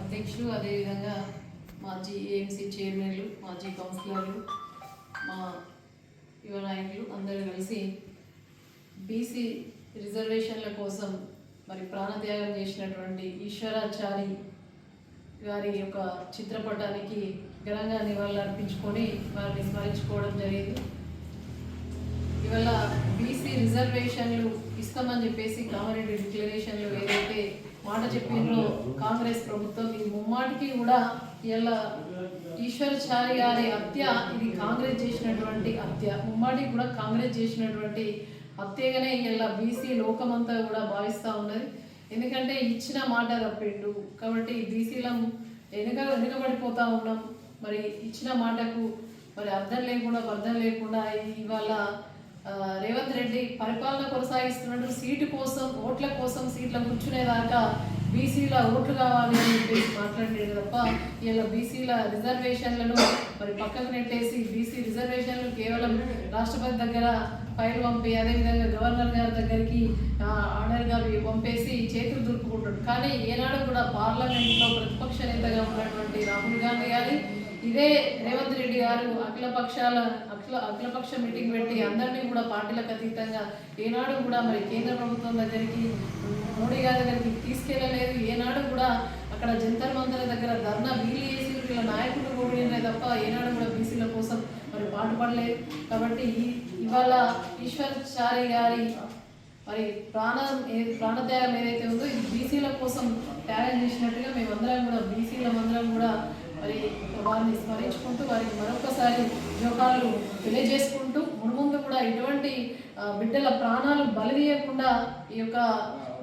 అధ్యక్షులు అదేవిధంగా మాజీ ఏఎంసీ చైర్మన్లు మాజీ కౌన్సిలర్లు మా యువ నాయకులు అందరూ కలిసి బీసీ రిజర్వేషన్ల కోసం మరి ప్రాణత్యాగం చేసినటువంటి ఈశ్వరాచారి గారి యొక్క చిత్రపటానికి ఘనంగా నివాళులు అర్పించుకొని వారిని స్మరించుకోవడం జరిగింది. ఇవాళ బీసీ రిజర్వేషన్లు ఇస్తామని చెప్పేసి కామారెడ్డి డిక్లరేషన్లు ఏదైతే మాట చెప్పిండ్రు కాంగ్రెస్ ప్రభుత్వం. ఈ ముమ్మాటికి కూడా ఇలా ఈశ్వరచారి గారి హత్య ఇది కాంగ్రెస్ చేసినటువంటి హత్య. ముమ్మాటికి కూడా కాంగ్రెస్ చేసినటువంటి హత్యగానే ఇలా బీసీ లోకమంతా కూడా భావిస్తూ ఉన్నది. ఎందుకంటే ఇచ్చిన మాట తప్పిండు. కాబట్టి బీసీలం వెనుక వెనుకబడిపోతూ ఉన్నాం. మరి ఇచ్చిన మాటకు మరి అర్థం లేకుండా అర్థం లేకుండా ఇవాళ రేవంత్ రెడ్డి పరిపాలన కొనసాగిస్తున్నట్టు సీటు కోసం ఓట్ల కోసం సీట్ల కూర్చునేదాకా బీసీల ఓట్లు కావాలి అని చెప్పేసి మాట్లాడేది తప్ప ఇలా బీసీల రిజర్వేషన్లను మరి పక్కకు నెట్టేసి బీసీ రిజర్వేషన్లు కేవలం రాష్ట్రపతి దగ్గర ఫైల్ పంపి అదేవిధంగా గవర్నర్ గారి దగ్గరికి ఆర్డర్గా పంపేసి చేతులు దులుపుకుంటాడు కానీ ఏనాడు కూడా పార్లమెంట్లో ప్రతిపక్ష నేతగా ఉన్నటువంటి రాహుల్ గాంధీ గారి ఇదే రేవంత్ రెడ్డి గారు అఖిల పక్షాల అఖిల అఖిలపక్ష మీటింగ్ పెట్టి అందరినీ కూడా పార్టీలకు అతీతంగా ఏనాడు కూడా మరి కేంద్ర ప్రభుత్వం దగ్గరికి మోడీ గారి దగ్గరికి తీసుకెళ్ళలేదు ఏనాడు కూడా అక్కడ జంతర్ మంతర్ దగ్గర ధర్నా వీలు చేసి వీళ్ళ నాయకులు కూడినే తప్ప ఏనాడు కూడా బీసీల కోసం మరి పాటుపడలేదు కాబట్టి ఇవాళ ఈశ్వర్ చారి గారి మరి ప్రాణం ఏ- ప్రాణత్యాగం ఏదైతే ఉందో ఇది బీసీల కోసం త్యాగం చేసినట్టుగా మేమందరం కూడా బీసీల అందరం కూడా మరి వారిని స్మరించుకుంటూ వారికి మరొకసారి జోకాలు తెలియజేసుకుంటూ మునుముందు కూడా ఇటువంటి బిడ్డల ప్రాణాలు బలి తీయకుండా ఈ యొక్క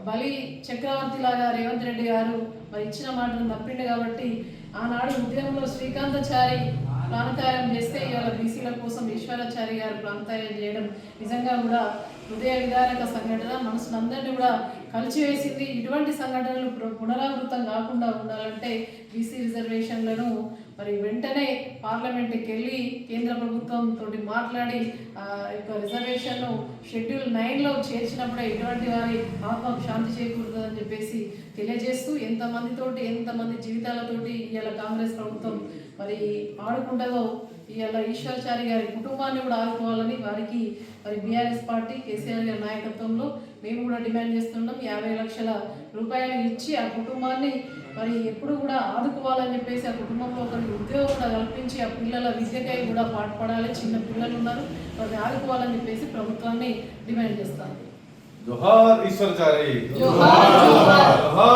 బలి చక్రవర్తి లాగా రేవంత్ రెడ్డి గారు మరి ఇచ్చిన మాటను తప్పిండు కాబట్టి ఆనాడు ఉద్యమంలో శ్రీకాంతాచారి ప్రాణత్యాగం చేస్తే ఇవాళ బీసీల కోసం ఈశ్వరాచారి గారు ప్రాణత్యాగం చేయడం నిజంగా కూడా హృదయ విధానక సంఘటన మనసునందరినీ కూడా కలిచివేసింది. ఇటువంటి సంఘటనలు పునరావృతం కాకుండా ఉండాలంటే బీసీ రిజర్వేషన్లను మరి వెంటనే పార్లమెంట్కి వెళ్ళి కేంద్ర ప్రభుత్వం తోటి మాట్లాడి యొక్క రిజర్వేషన్ను షెడ్యూల్ నైన్లో చేర్చినప్పుడే ఇటువంటి వారి ఆత్మకు శాంతి చేకూరుతుందని చెప్పేసి తెలియజేస్తూ ఎంతమందితోటి ఎంతమంది జీవితాలతోటి ఇవాళ కాంగ్రెస్ ప్రభుత్వం మరి ఆడుకుంటుందో ఇవాళ ఈశ్వరచారి గారి కుటుంబాన్ని కూడా ఆదుకోవాలని వారికి మరి బీఆర్ఎస్ పార్టీ కేసీఆర్ గారి నాయకత్వంలో మేము కూడా డిమాండ్ చేస్తున్నాం యాభై లక్షల రూపాయలు ఇచ్చి ఆ కుటుంబాన్ని మరి ఎప్పుడు కూడా ఆదుకోవాలని చెప్పేసి ఆ కుటుంబంలో ఒకరికి ఉద్యోగం కూడా కల్పించి ఆ పిల్లల విద్యకై కూడా పాటుపడాలి. చిన్న పిల్లలు ఉన్నారు. వారిని ఆదుకోవాలని చెప్పేసి ప్రభుత్వాన్ని డిమాండ్ చేస్తాను